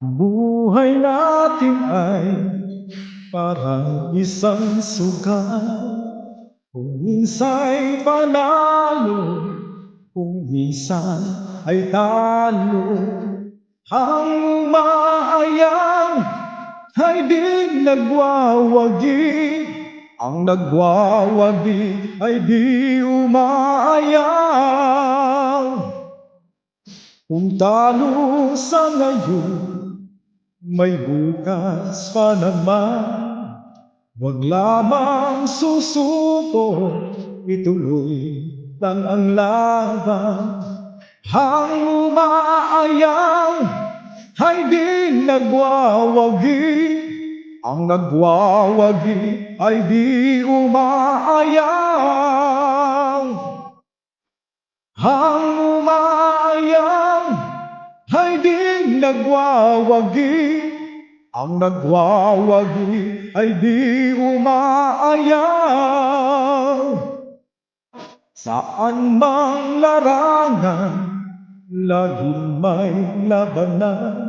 Buhay natin ay parang isang sugat Kung minsa'y panalo, kung minsan ay talo Ang umaayang ay di nagwawagi. Ang nagwawagi ay di umaayang. Kung talo sa ngayon may bukas pa naman. Huwag lamang susuko. Ituloy lang ang laban. Ang umaayang ay di nagwawagi. Ang nagwawagi ay di umaayang. Ang nagwawagi. Ang nagwawagi ay di umaayang Saan mang larangan Laging may labanan.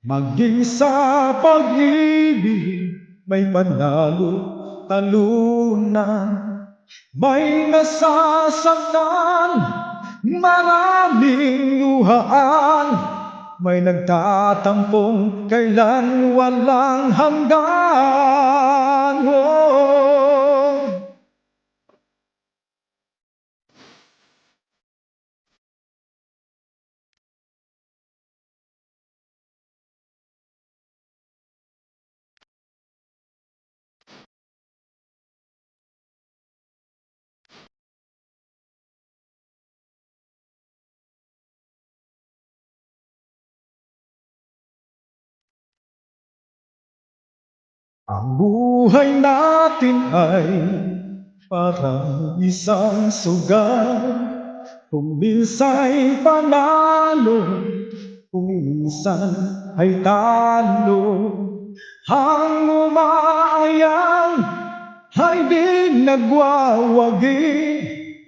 Maging sa pag-ibig May panalo talunan. May nasasaktan Maraming luhaan May nagtatampong kailan walang hanggan Ang buhay natin ay parang isang sugat Kung minsa'y panalo, kung minsan ay talo Ang umaayang ay di nagwawagi.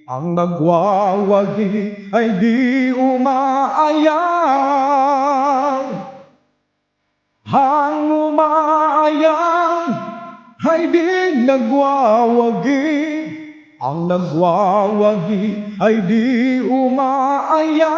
Ang nagwawagi ay di umaayang Ay di nagwawagi. Ang nagwawagi ay di umaaya.